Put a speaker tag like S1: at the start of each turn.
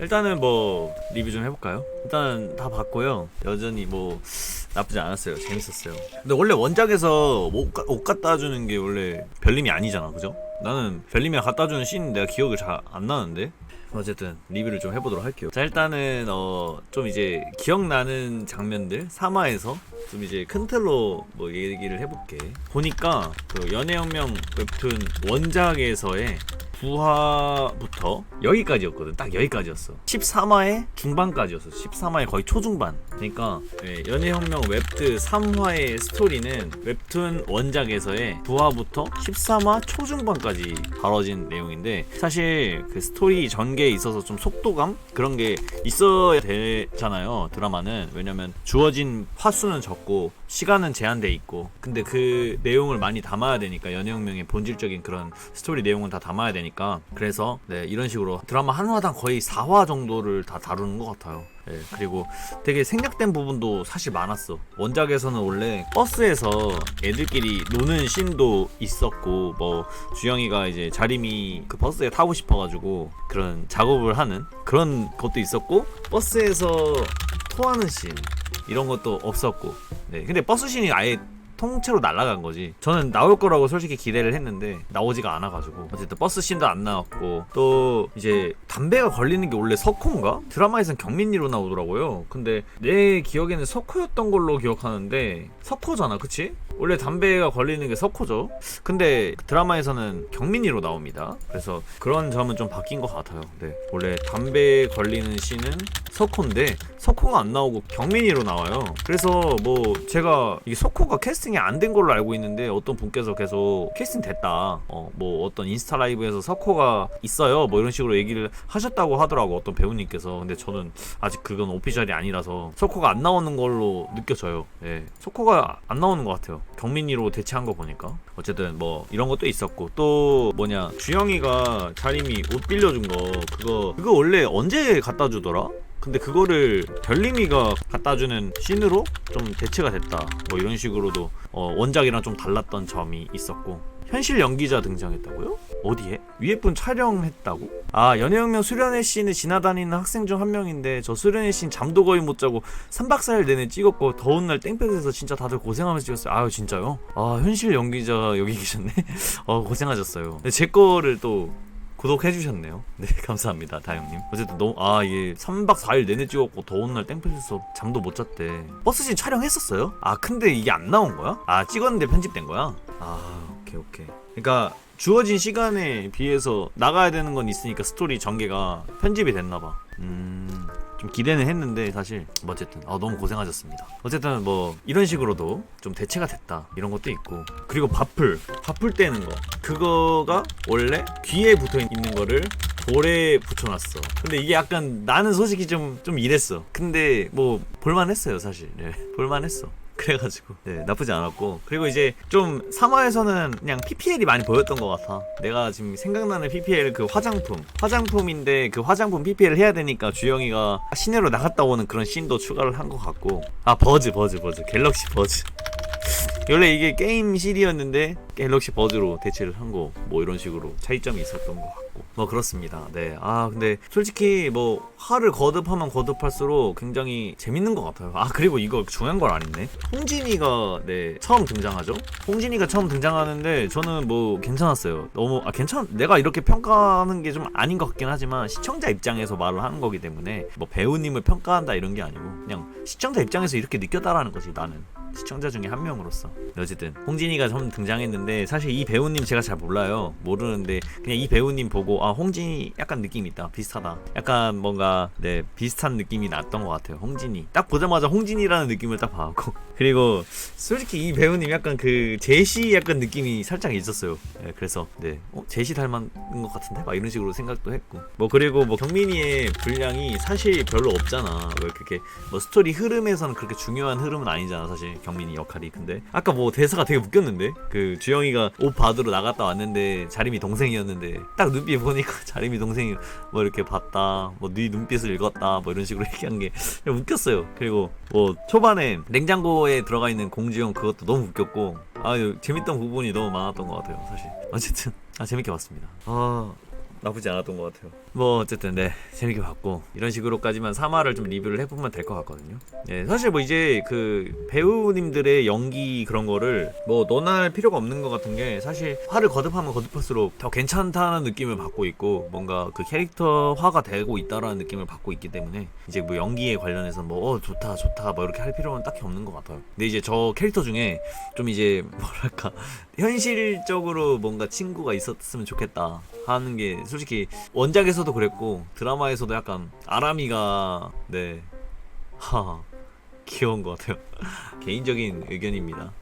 S1: 일단은 뭐 리뷰 좀 해볼까요? 일단 다 봤고요. 여전히 뭐 나쁘지 않았어요. 재밌었어요. 근데 원래 원작에서 옷, 가- 옷 갖다 주는 게 원래 별님이 아니잖아, 그죠? 나는 별님이 갖다 주는 씬 내가 기억을 잘 안 나는데. 어쨌든 리뷰를 좀 해보도록 할게요. 자 일단은 어 좀 이제 기억나는 장면들 3화에서 좀 이제 큰 틀로 뭐 얘기를 해볼게. 보니까 그 연애혁명 웹툰 원작에서의 부화부터 여기까지였거든. 딱 여기까지였어. 13화의 중반까지였어. 13화의 거의 초중반. 그러니까 예, 연애혁명 웹드 3화의 스토리는 웹툰 원작에서의 부화부터 13화 초중반까지 다뤄진 내용인데 사실 그 스토리 전개 에 있어서 좀 속도감 그런 게 있어야 되잖아요. 드라마는 왜냐면 주어진 화수는 적고 시간은 제한돼 있고 근데 그 내용을 많이 담아야 되니까 연애혁명의 본질적인 그런 스토리 내용은 다 담아야 되니까 그래서 네, 이런 식으로 드라마 한 화당 거의 4화 정도를 다 다루는 것 같아요. 네, 그리고 되게 생략된 부분도 사실 많았어. 원작에서는 원래 버스에서 애들끼리 노는 씬도 있었고, 뭐 주영이가 이제 자림이 그 버스에 타고 싶어가지고 그런 작업을 하는 그런 것도 있었고, 버스에서 토하는 씬 이런 것도 없었고, 네, 근데 버스 씬이 아예 통째로 날아간 거지. 저는 나올 거라고 솔직히 기대를 했는데 나오지가 않아가지고 어쨌든 버스 씬도 안 나왔고 또 이제 담배가 걸리는 게 원래 석호인가? 드라마에선 경민이로 나오더라고요. 근데 내 기억에는 석호였던 걸로 기억하는데 석호잖아, 그치? 원래 담배가 걸리는 게 석호죠. 근데 드라마에서는 경민이로 나옵니다. 그래서 그런 점은 좀 바뀐 것 같아요. 네, 원래 담배 걸리는 씬은 석호인데 석호가 안 나오고 경민이로 나와요. 그래서 뭐 제가 이게 석호가 캐스팅이 안 된 걸로 알고 있는데 어떤 분께서 계속 캐스팅 됐다. 어, 뭐 어떤 인스타 라이브에서 석호가 있어요. 뭐 이런 식으로 얘기를 하셨다고 하더라고 어떤 배우님께서. 근데 저는 아직 그건 오피셜이 아니라서 석호가 안 나오는 걸로 느껴져요. 예. 석호가 안 나오는 것 같아요. 경민이로 대체한 거 보니까. 어쨌든 뭐 이런 것도 있었고 또 뭐냐 주영이가 자림이 옷 빌려준 거 그거 그거 원래 언제 갖다 주더라? 근데 그거를 별림이가 갖다 주는 씬으로 좀 대체가 됐다. 뭐 이런 식으로도 어, 원작이랑 좀 달랐던 점이 있었고 현실 연기자 등장했다고요? 어디에? 위에 분 촬영했다고? 아 연애혁명 수련회 씬을 지나다니는 학생 중 한 명인데 저 수련회 씬 잠도 거의 못 자고 3박 4일 내내 찍었고 더운 날 땡볕에서 진짜 다들 고생하면서 찍었어요 아유 진짜요? 아 현실 연기자가 여기 계셨네 어 고생하셨어요 근데 제 거를 또 구독해 주셨네요. 네, 감사합니다. 다영님. 어쨌든 너무 아, 이게 3박 4일 내내 찍었고 더운 날 땡볕에서 잠도 못 잤대. 버스씬 촬영했었어요? 아, 근데 이게 안 나온 거야? 아, 찍었는데 편집된 거야? 아, 오케이, 오케이. 그러니까 주어진 시간에 비해서 나가야 되는 건 있으니까 스토리 전개가 편집이 됐나 봐. 음. 좀 기대는 했는데 사실 뭐 어쨌든 아, 너무 고생하셨습니다. 어쨌든 뭐 이런 식으로도 좀 대체가 됐다 이런 것도 있고 그리고 밥풀 밥풀 떼는 거 그거가 원래 귀에 붙어 있는 거를 볼에 붙여놨어. 근데 이게 약간 나는 솔직히 좀 좀 이랬어. 근데 뭐 볼만했어요 사실. 네, 볼만했어. 그래가지고. 네, 나쁘지 않았고. 그리고 이제 좀 3화에서는 그냥 PPL이 많이 보였던 것 같아. 내가 지금 생각나는 PPL 그 화장품. 화장품인데 그 화장품 PPL 해야 되니까 주영이가 시내로 나갔다 오는 그런 씬도 추가를 한 것 같고. 아 버즈 버즈 버즈. 갤럭시 버즈. 원래 이게 게임 CD였는데 갤럭시 버즈로 대체를 한 거 뭐 이런 식으로 차이점이 있었던 것 같고 뭐 그렇습니다. 네 아 근데 솔직히 뭐 화를 거듭하면 거듭할수록 굉장히 재밌는 것 같아요. 아 그리고 이거 중요한 걸안 했네 홍진이가 네 처음 등장하죠? 홍진이가 처음 등장하는데 저는 뭐 괜찮았어요. 너무 아 괜찮 내가 이렇게 평가하는 게 좀 아닌 것 같긴 하지만 시청자 입장에서 말을 하는 거기 때문에 뭐 배우님을 평가한다 이런 게 아니고 그냥 시청자 입장에서 이렇게 느꼈다라는 거지 나는. 시청자 중에 한 명으로서. 어쨌든 홍진이가 처음 등장했는데 사실 이 배우님 제가 잘 몰라요. 모르는데 그냥 이 배우님 보고 아 홍진이 약간 느낌이 있다. 비슷하다. 약간 뭔가 네 비슷한 느낌이 났던 것 같아요 홍진이. 딱 보자마자 홍진이라는 느낌을 딱 받았고. 그리고 솔직히 이 배우님 약간 그 제시 약간 느낌이 살짝 있었어요. 네, 그래서 네. 어, 제시 닮은 것 같은데? 막 이런 식으로 생각도 했고. 뭐 그리고 뭐 경민이의 분량이 사실 별로 없잖아. 왜 그렇게 뭐 스토리 흐름에서는 그렇게 중요한 흐름은 아니잖아 사실. 경민이 역할이. 근데 아까 뭐 대사가 되게 웃겼는데? 그 주영이가 옷 받으러 나갔다 왔는데 자림이 동생이었는데 딱 눈빛 보니까 자림이 동생이 뭐 이렇게 봤다 뭐 네 눈빛을 읽었다 뭐 이런 식으로 얘기한 게 웃겼어요. 그리고 뭐 초반에 냉장고에 들어가 있는 공주형 그것도 너무 웃겼고 아 재밌던 부분이 너무 많았던 것 같아요 사실. 어쨌든 아 재밌게 봤습니다. 아 나쁘지 않았던 것 같아요. 뭐 어쨌든 네 재밌게 봤고 이런 식으로까지만 3화를 좀 리뷰를 해보면 될 것 같거든요. 예 사실 뭐 이제 그 배우님들의 연기 그런 거를 뭐 논할 필요가 없는 것 같은 게 사실 화를 거듭하면 거듭할수록 더 괜찮다는 느낌을 받고 있고 뭔가 그 캐릭터화가 되고 있다라는 느낌을 받고 있기 때문에 이제 뭐 연기에 관련해서 뭐 어 좋다 좋다 뭐 이렇게 할 필요는 딱히 없는 것 같아요. 근데 이제 저 캐릭터 중에 좀 이제 뭐랄까 현실적으로 뭔가 친구가 있었으면 좋겠다 하는 게 솔직히 원작에서도 그랬고 드라마에서도 약간 아람이가 네 하 귀여운 것 같아요. 개인적인 의견입니다